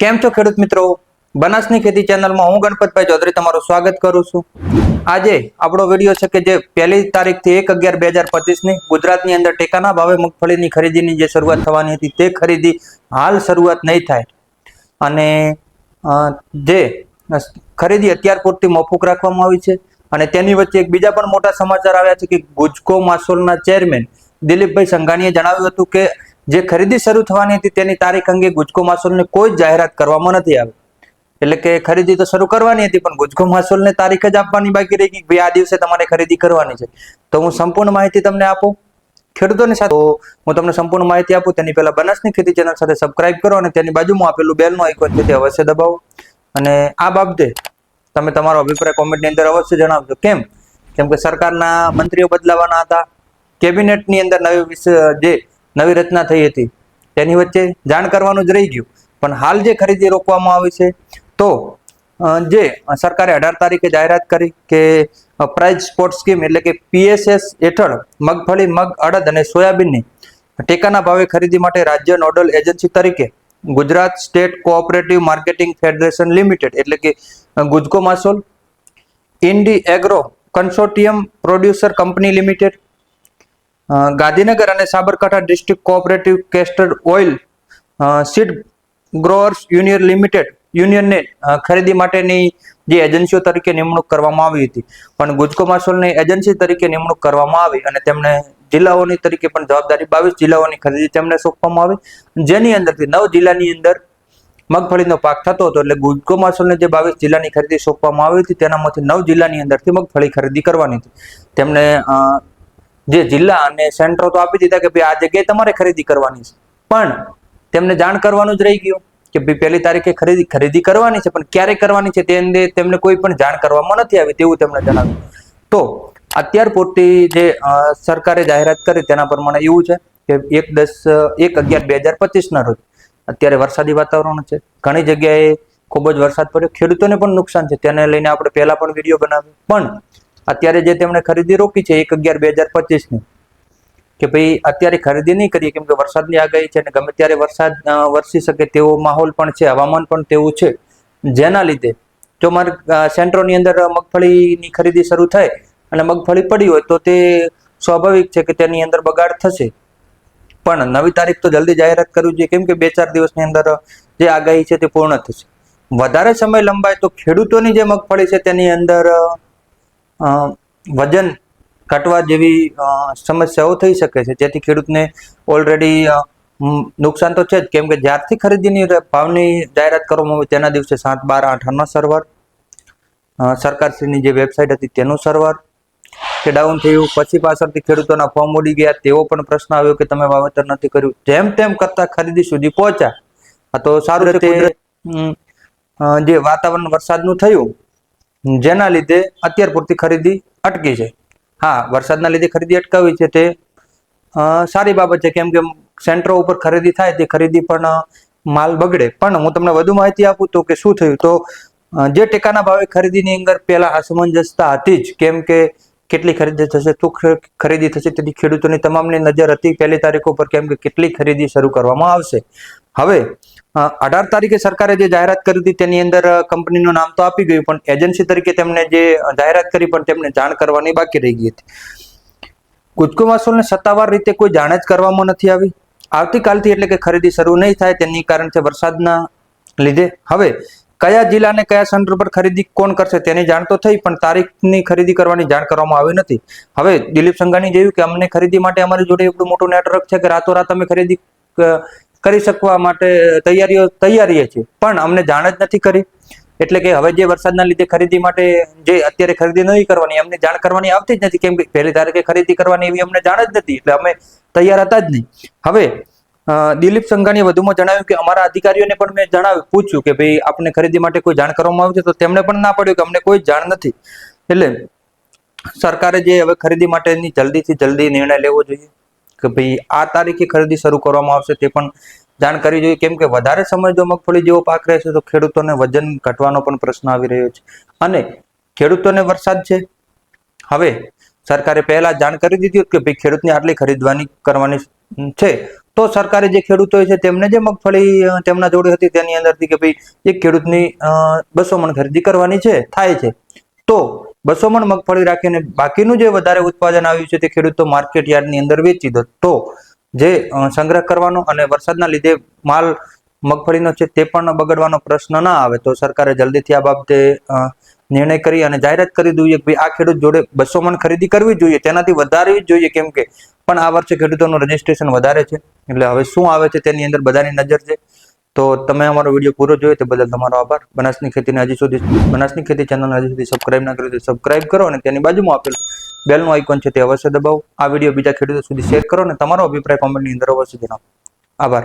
કેમ છો ખેડૂત મિત્રો? બનાસની ખેતી ચેનલમાં હું ગણપતભાઈ ચૌધરી તમારું સ્વાગત કરું છું. આજે આપણો વીડિયો છે કે જે પહેલી તારીખથી એક અગિયાર બે હજાર પચીસની ગુજરાતની અંદર ટેકાના ભાવે મગફળીની ખરીદીની જે શરૂઆત થવાની હતી તે ખરીદી હાલ શરૂઆત નહીં થાય. અને જે ખરીદી અત્યાર પૂરતી મોફુક રાખવામાં આવી છે અને તેની વચ્ચે એક બીજા પણ મોટા સમાચાર આવ્યા છે કે ગુજકો માસોલના ચેરમેન દિલીપભાઈ સંઘાણીએ જણાવ્યું હતું કે જે ખરીદી શરૂ થવાની હતી તેની તારીખ અંગે ગુજકો માસોલને કોઈ જ જાહેરાત કરવામાં નથી આવી. એટલે કે ખરીદી તો શરૂ કરવાની હતી, પણ ગુજકો માસોલને તારીખ જ આપવાની બાકી રહી ગઈ આ દિવસે તમારે ખરીદી કરવાની છે. તો હું સંપૂર્ણ માહિતી તમને આપું. ખેડૂતોની સાથે હું તમને સંપૂર્ણ માહિતી આપું. તેની પહેલા બનાસની ખેતી ચેનલ સાથે સબસ્ક્રાઇબ કરો અને તેની બાજુમાં આપેલું બેલનું આઇકોન છે તે અવશ્ય દબાવો. અને આ બાબતે તમે તમારો અભિપ્રાય કોમેન્ટની અંદર અવશ્ય જણાવજો. કેમ? કેમ કે સરકારના મંત્રીઓ બદલાવાના હતા. કેબિનેટની અંદર નવી જે નવી રચના થઈ હતી. તેની વચ્ચે જાણ કરવાનું જ રહી ગયું. પણ હાલ જે ખરીદી રોકવામાં આવી છે, તો જે સરકારે અઢાર તારીખે જાહેરાત કરી કે પ્રાઇઝ સ્પોર્ટ સ્કીમ એટલે કે પીએસએસ હેઠળ મગફળી, મગ, અડદ અને સોયાબીનની ટેકાના ભાવે ખરીદી માટે રાજ્ય નોડલ એજન્સી તરીકે Gujarat state cooperative marketing federation limited એટલે કે Gujcomasol Indi agro consortium producer company limited Gandhinagar અને Sabarkantha district cooperative castor oil seed growers union limited યુનિયનને ખરીદી માટેની જે એજન્સીઓ તરીકે નિમણૂક કરવામાં આવી હતી. પણ ગુજકો માસોલની એજન્સી તરીકે નિમણૂક કરવામાં આવી અને તેમણે જિલ્લાઓની તરીકે પણ જવાબદારી બાવીસ જિલ્લાઓની ખરીદી તેમને સોંપવામાં આવી. જેની અંદરથી નવ જિલ્લાની અંદર મગફળીનો પાક થતો હતો એટલે ગુજકો માસોલને જે બાવીસ જિલ્લાની ખરીદી સોંપવામાં આવી હતી તેનામાંથી નવ જિલ્લાની અંદરથી મગફળી ખરીદી કરવાની હતી. તેમને જે જિલ્લા અને સેન્ટરો તો આપી દીધા કે ભાઈ આ જગ્યાએ તમારે ખરીદી કરવાની છે. પણ તેમને જાણ કરવાનું જ રહી ગયું કે ભાઈ પહેલી તારીખે ખરીદી ખરીદી કરવાની છે, પણ ક્યારે કરવાની છે તે અંગે તેમને કોઈ પણ જાણ કરવામાં નથી આવી તેવું તેમણે જણાવ્યું. તો અત્યાર પૂરતી જે સરકારે જાહેરાત કરી તેના પ્રમાણે એવું છે કે એક દસ, એક અગિયાર બે હજાર પચીસના રોજ અત્યારે વરસાદી વાતાવરણ છે. ઘણી જગ્યાએ ખૂબ જ વરસાદ પડ્યો. ખેડૂતોને પણ નુકસાન છે. તેને લઈને આપણે પહેલા પણ વીડિયો બનાવ્યો. પણ અત્યારે જે તેમણે ખરીદી રોકી છે એક અગિયાર બે હજાર પચીસની, કે ભાઈ અત્યારે ખરીદી નહીં કરીએ, કેમ કે વરસાદની આગાહી છે અને ગમે ત્યારે વરસાદ વરસી શકે તેવો માહોલ પણ છે, હવામાન પણ તેવું છે. જેના લીધે જો મારે સેન્ટ્રોની અંદર મગફળીની ખરીદી શરૂ થાય અને મગફળી પડી હોય તો તે સ્વાભાવિક છે કે તેની અંદર બગાડ થશે. પણ નવી તારીખ તો જલ્દી જાહેરાત કરવી જોઈએ, કેમ કે બે ચાર દિવસની અંદર જે આગાહી છે તે પૂર્ણ થશે. વધારે સમય લંબાય તો ખેડૂતોની જે મગફળી છે તેની અંદર વજન ઘટવા જેવી સમસ્યાઓ થઈ શકે છે. જેથી ખેડૂતને ઓલરેડી નુકસાન તો છે જ. કેમ કે જ્યારથી ખરીદીની ભાવની જાહેરાત કરવામાં આવી તેના દિવસે સાત બાર આઠનો સર્વર સરકારશ્રીની જે વેબસાઇટ હતી તેનું સર્વર કે ડાઉન થયું પછી પાછળથી ખેડૂતોના ફોર્મ ઉડી ગયા તેવો પણ પ્રશ્ન આવ્યો કે તમે વાવેતર નથી કર્યું. જેમ તેમ કરતા ખરીદી સુધી પહોંચ્યા. તો સારું રીતે જે વાતાવરણ વરસાદનું થયું જેના લીધે અત્યાર પૂરતી ખરીદી અટકી છે. હા, વરસાદના લીધે ખરીદી અટકાવી છે તે સારી બાબત છે. કેમ કે સેન્ટરો ઉપર ખરીદી થાય તે ખરીદી પણ માલ બગડે. પણ હું તમને વધુ માહિતી આપું તો કે શું થયું? તો જે ટેકાના ભાવે ખરીદીની અંદર પહેલા અસમંજસતા હતી જ. કેમ કે કેટલી ખરીદી થશે, શું ખરીદી થશે તેની ખેડૂતોની તમામની નજર હતી પહેલી તારીખ ઉપર. કેમ કે કેટલી ખરીદી શરૂ કરવામાં આવશે. હવે અઢાર તારીખે સરકારે જે જાહેરાત કરી હતી તેની અંદર કંપનીનું નામ તો આપી ગયું, પણ એજન્સી તરીકે તેમને જે જાહેરાત કરી પણ તેમને જાણ કરવાની બાકી રહી ગઈ હતી. ગુજકો માસોલને સત્તાવાર રીતે કોઈ જાણ જ કરવામાં નથી આવી. આવતીકાલથી એટલે કે ખરીદી શરૂ નહીં થાય તેની કારણ છે વરસાદના લીધે. હવે, કયા જિલ્લાને કયા સેન્ટર પર ખરીદી કોણ કરશે તેની જાણ તો થઈ, પણ તારીખની ખરીદી કરવાની જાણ કરવામાં આવી નથી. હવે, દિલીપ સંઘાણી જેવું કે અમને ખરીદી માટે અમારી જોડે એટલું મોટું નેટવર્ક છે કે રાતોરાત અમે ખરીદી કરી શકવા માટે તૈયારીઓ તૈયારીએ છીએ. પણ અમને જાણ જ નથી કરી. એટલે કે હવે જે વરસાદના લીધે ખરીદી માટે જે અત્યારે ખરીદી નહીં કરવાની, અમને જાણ કરવાની આવતી જ નથી. કેમ કે પહેલી તારીખે ખરીદી કરવાની એવી અમને જાણ જ નથી. એટલે અમે તૈયાર હતા જ નહીં. હવે દિલીપ સંઘાણીએ વધુમાં જણાવ્યું કે અમારા અધિકારીઓને પણ મેં જણાવ્યું, પૂછ્યું કે ભાઈ આપને ખરીદી માટે કોઈ જાણ કરવામાં આવ્યું છે? તો તેમણે પણ ના પડ્યું કે અમને કોઈ જાણ નથી. એટલે સરકારે જે હવે ખરીદી માટેની જલ્દીથી જલ્દી નિર્ણય લેવો જોઈએ. કે ભાઈ આ તારીખે ખરીદી શરૂ કરવામાં આવશે તે પણ જાણ જોઈએ. કેમ કે વધારે સમય જો મગફળી જેવો પાક રહેશે તો ખેડૂતોને વજન ઘટવાનો પણ પ્રશ્ન આવી રહ્યો છે. અને ખેડૂતોને વરસાદ છે. હવે સરકારે પહેલા જાણ કરી દીધી હતી કે ભાઈ ખેડૂતને આટલી ખરીદવાની કરવાની છે. તો સરકારે જે ખેડૂતો છે તેમને જે મગફળી તેમના જોડે હતી તેની અંદરથી કે ભાઈ એક ખેડૂતની બસો મણ ખરીદી કરવાની છે, થાય છે. તો બસો મણ મગફળી રાખીને બાકીનું જે વધારે ઉત્પાદન આવ્યું છે તે ખેડૂતો માર્કેટ યાર્ડની અંદર વેચી દો. તો જે સંગ્રહ કરવાનો અને વરસાદના લીધે માલ મગફળીનો છે તે પણ બગડવાનો પ્રશ્ન ના આવે. તો સરકારે જલ્દીથી આ બાબતે નિર્ણય કરી અને જાહેરાત કરી દઈએ કે આ ખેડૂત જોડે બસો મણ ખરીદી કરવી જોઈએ, તેનાથી વધારવી જ જોઈએ કેમ કે, પણ આ વર્ષે ખેડૂતોનું રજીસ્ટ્રેશન વધારે છે. એટલે હવે શું આવે છે તેની અંદર બધાની નજર છે. તો તમે અમારો વીડિયો પૂરો જોયો તે બદલ તમારો આભાર. બનાસની ખેતીને હજી સુધી બનાસની ખેતી ચેનલને હજી સુધી સબસ્ક્રાઇબ ના કર્યું તો સબસ્ક્રાઇબ કરો અને તેની બાજુમાં આપેલ બેલનું આઇકોન છે તે અવશ્ય દબાવો. આ વીડિયો બીજા ખેડૂતો સુધી શેર કરો અને તમારો અભિપ્રાય કોમેન્ટની અંદર અવશ્ય જણાવો. આભાર.